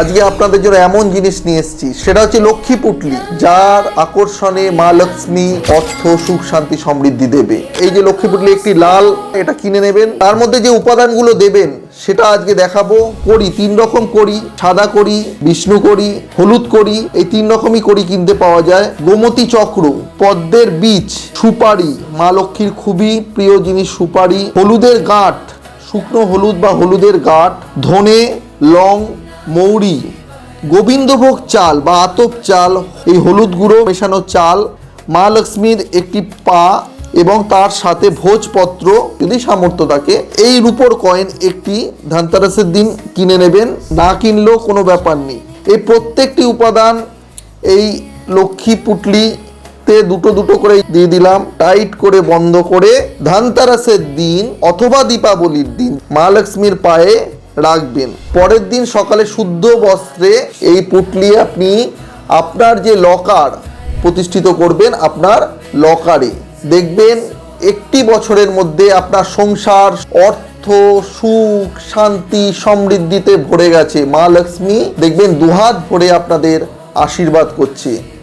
আজকে আপনাদের জন্য এমন জিনিস নিয়ে এসেছি। সেটা হচ্ছে লক্ষ্মী পুটলি, যার আকর্ষণে মা লক্ষ্মী অর্থ, সুখ, শান্তি, সমৃদ্ধি দেবে। এই যে লক্ষ্মী পুটলি একটি লাল, এটা কিনে নেবেন। তার মধ্যে যে উপাদানগুলো দেবেন, সেটা আজকে দেখাবো। করি তিন রকম করি সাদা করি বিষ্ণু করি হলুদ করি এই তিন রকমই করি কিনতে পাওয়া যায়। গোমতী চক্র, পদ্মের বীজ, সুপারি। মা লক্ষ্মীর খুবই প্রিয় জিনিস সুপারি। হলুদের গাঁট, শুকনো হলুদ বা হলুদের গাঁট, ধনে, লং মৌরি, গোবিন্দভোগ চাল বা আতপ চাল, এই হলুদ গুঁড়ো মেশানো চাল, মা লক্ষ্মীর একটি পা এবং তার সাথে ভোজপত্র যদি সামর্থ্য থাকে, এই রূপোর কয়েন একটি ধানতেরাসের দিন কিনে নেবেন, না কিনলেও কোনো ব্যাপার নেই। এই প্রত্যেকটি উপাদান, এই লক্ষ্মী পুটলিতে দুটো দুটো করে দিয়ে দিলাম, টাইট করে বন্ধ করে ধানতেরাসের দিন অথবা দীপাবলির দিন মা লক্ষ্মীর পায়ে রাখবেন। পরের দিন সকালে শুদ্ধ বস্ত্রে এই পুটলি আপনি আপনার যে লকার প্রতিষ্ঠিত করবেন আপনার লকারে। দেখবেন একটি বছরের মধ্যে আপনার সংসার, অর্থ, সুখ, শান্তি সমৃদ্ধিতে ভরে গেছে। মা লক্ষ্মী দেখবেন দুহাত ভরে আপনাদের আশীর্বাদ করছে।